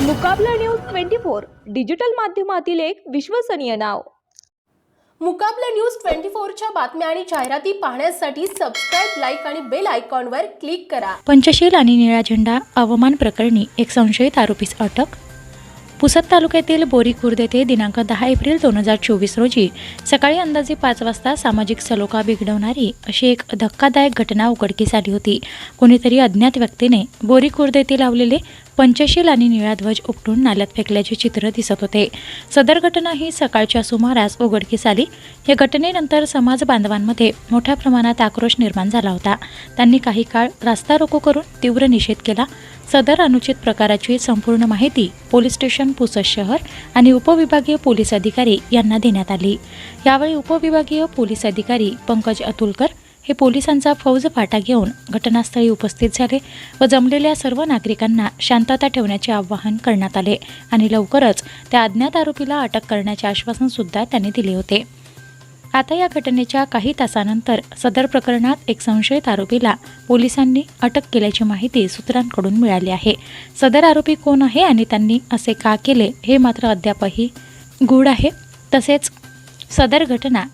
Mukabla news twenty four digital माध्यमातील एक विश्वसनीय नाव. मुकाबला न्यूज ट्वेंटी फोरच्या बातम्या आणि जाहिराती पाहण्यासाठी सबस्क्राईब लाईक आणि बेल आयकॉनवर क्लिक करा. पंचशील आणि निळा झेंडा अवमान प्रकरणी एक संशयित आरोपीस अटक पुसद तालुक्यातील बोरी खुर्द येथे दिनांक दहा एप्रिल दोन हजार चोवीस रोजी सकाळी अंदाजे पाच वाजता सामाजिक सलोखा बिघडवणारी अशी एक धक्कादायक घटना उघडकीस आली होती. कोणीतरी अज्ञात व्यक्तीने बोरी खुर्द येथे लावलेले पंचशील आणि निळा ध्वज उपटून नाल्यात फेकल्याचे चित्र दिसत होते. सदर घटना ही सकाळच्या सुमारास उघडकीस आली. या घटनेनंतर समाज बांधवांमध्ये मोठ्या प्रमाणात आक्रोश निर्माण झाला होता. त्यांनी काही काळ रास्ता रोको करून तीव्र निषेध केला. सदर अनुचित प्रकाराची संपूर्ण माहिती पोलीस स्टेशन पुसद शहर आणि उपविभागीय पोलीस अधिकारी यांना देण्यात आली. यावेळी उपविभागीय पोलीस अधिकारी पंकज अतुलकर हे पोलिसांचा फौज फाटा घेऊन घटनास्थळी उपस्थित झाले व जमलेल्या सर्व नागरिकांना शांतता ठेवण्याचे आवाहन करण्यात आले आणि लवकरच त्या अज्ञात आरोपीला अटक करण्याचे आश्वासन सुद्धा त्यांनी दिले होते. आता या घटनेच्या काही तासानंतर सदर प्रकरणात एक संशयित आरोपीला पोलिसांनी अटक केल्याची माहिती सूत्रांकडून मिळाली आहे. सदर आरोपी कोण आहे आणि त्यांनी असे का केले हे मात्र अद्यापही गूढ आहे. तसेच सदर घटना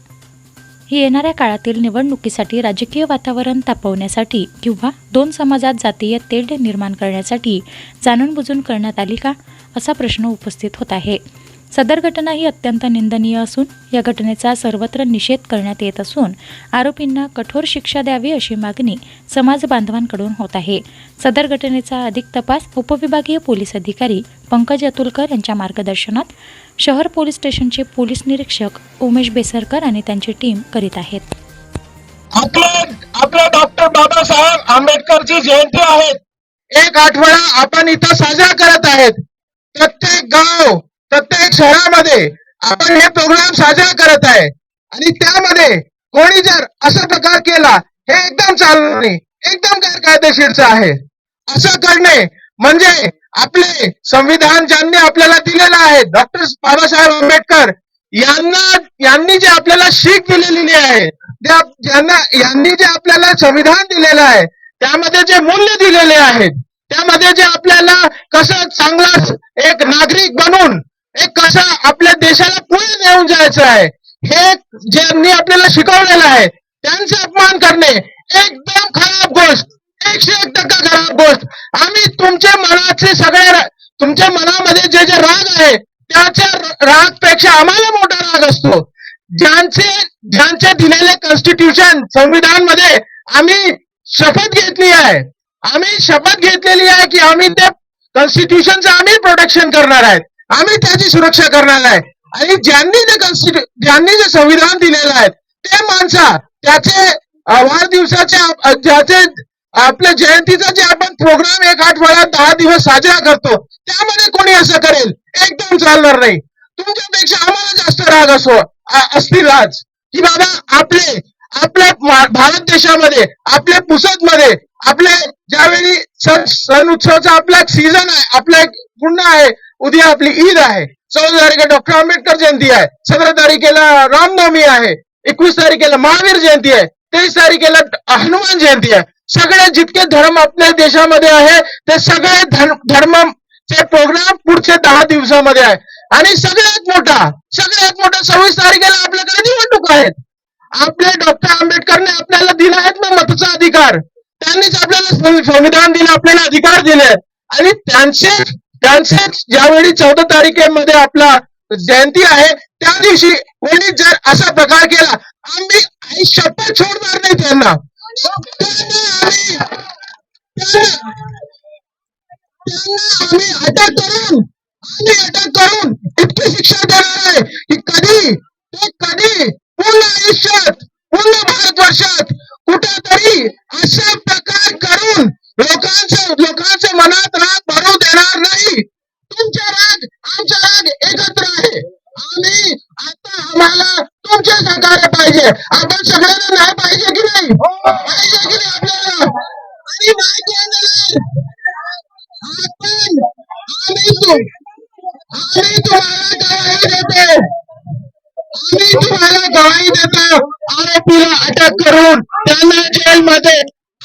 ही येणाऱ्या काळातील निवडणुकीसाठी राजकीय वातावरण तापवण्यासाठी किंवा दोन समाजात जातीय तेढ निर्माण करण्यासाठी जाणूनबुजून करण्यात आली का? असा प्रश्न उपस्थित होत आहे. सदर घटना ही अत्यंत निंदनीय असून या घटनेचा सर्वत्र निषेध करण्यात येत असून आरोपींना कठोर शिक्षा द्यावी अशी मागणी समाज बांधवांकडून होत आहे. सदर घटनेचा अधिक तपास उपविभागीय पोलीस अधिकारी पंकज अतुलकर यांच्या मार्गदर्शनात शहर पोलीस स्टेशनचे पोलीस निरीक्षक उमेश बेसरकर आणि त्यांची टीम करीत आहेत. आपल्या डॉक्टर बाबासाहेब आंबेडकरची जयंती आहे. एक आठवडा आपण इथं साजरा करत आहेत. प्रत्येक गाव प्रत्येक शहरामध्ये आपण हे प्रोग्राम साजरा करत आहे. आणि त्यामध्ये कोणी जर असा प्रकार केला हे एकदम चालणार नाही एकदम गैरकायदेशीरचं आहे. असं करणे म्हणजे आपले संविधान ज्यांनी आपल्याला दिलेलं आहे डॉक्टर बाबासाहेब आंबेडकर यांना यांनी जे आपल्याला शीख दिलेली आहे ज्यांना यांनी जे आपल्याला संविधान दिलेलं आहे त्यामध्ये जे मूल्य दिलेले आहेत त्यामध्ये जे आपल्याला कसं चांगला एक नागरिक बनून एक कसं आपल्या देशाला पुढे नेऊन जायचं आहे? हे ज्यांनी आपल्याला शिकवलेलं आहे त्यांचा अपमान करणे एकदम खराब गोष्ट. एकशे एक टक्का खराब गोष्ट. आम्ही तुमच्या मनाचे सगळे तुमच्या मनामध्ये जे जे राग आहे त्याच्या रागपेक्षा आम्हाला मोठा राग असतो. ज्यांचे ज्यांचे दिलेले कॉन्स्टिट्यूशन संविधानमध्ये आम्ही शपथ घेतली आहे. आम्ही शपथ घेतलेली आहे की आम्ही त्या कॉन्स्टिट्यूशनचं आम्ही प्रोटेक्शन करणार आहेत. आम्ही त्याची सुरक्षा करणार आहे आणि ज्यांनी जे कॉन्स्टिट्यू ज्यांनी जे संविधान दिलेलं आहे ते माणसा त्याचे वाढदिवसाच्या ज्याचे आपल्या जयंतीचा जे आपण प्रोग्राम एक आठवड्यात दहा दिवस साजरा करतो त्यामध्ये कोणी असं करेल? एकदम चालणार नाही. तुमच्यापेक्षा आम्हाला जास्त राग असो असतील आज. की बाबा आपले आपल्या भारत देशामध्ये आपल्या पुसदमध्ये आपले ज्यावेळी सण सण उत्सवाचा आपला सीझन आहे आपला एक पुन्हा आहे उद्या आपली ईद आहे. चौदा तारखेला डॉक्टर आंबेडकर जयंती आहे. सतरा तारखेला रामनवमी आहे. एकवीस तारखेला महावीर जयंती आहे. तेवीस तारखेला हनुमान जयंती आहे. सगळे जितके धर्म आपल्या देशामध्ये आहे ते सगळे धर्म चे प्रोग्राम पुढच्या दहा दिवसामध्ये आहे. आणि सगळ्यात मोठा सगळ्यात मोठा सव्वीस तारखेला आपल्याकडे निवडणूक आहेत. आपले डॉक्टर आंबेडकरने आपल्याला दिला आहेत ना मताचा अधिकार. त्यांनीच आपल्याला संविधान दिलं आपल्याला अधिकार दिले. आणि त्यांचे त्यांचे ज्यावेळी चौदा तारखेमध्ये आपला जयंती आहे त्या दिवशी कोणी जर असा प्रकार केला आम्ही आई शपथ सोडणार नाही त्यांना. आम्ही अटक करून आम्ही अटक करून इतकी शिक्षा देणार आहे की कधी ते कधी पूर्ण आयुष्यात पूर्ण भारतवर्षात कुठेतरी अशा प्रकार करून लोकांच्या लोकांच्या मनात राग भरू देणार नाही. तुमचा राग आमचा राग एकत्र आहे. आम्ही आता आम्हाला तुमचे सहकार्य पाहिजे. आपण सगळ्यांना न्याय पाहिजे की नाही? पाहिजे की नाही आपल्याला? आणि नाही देणार? आपण आम्ही आम्ही तुम्हाला गवाही देतो. आम्ही तुम्हाला गवाही देतो. आरोपीला अटक करून त्यांना जेलमध्ये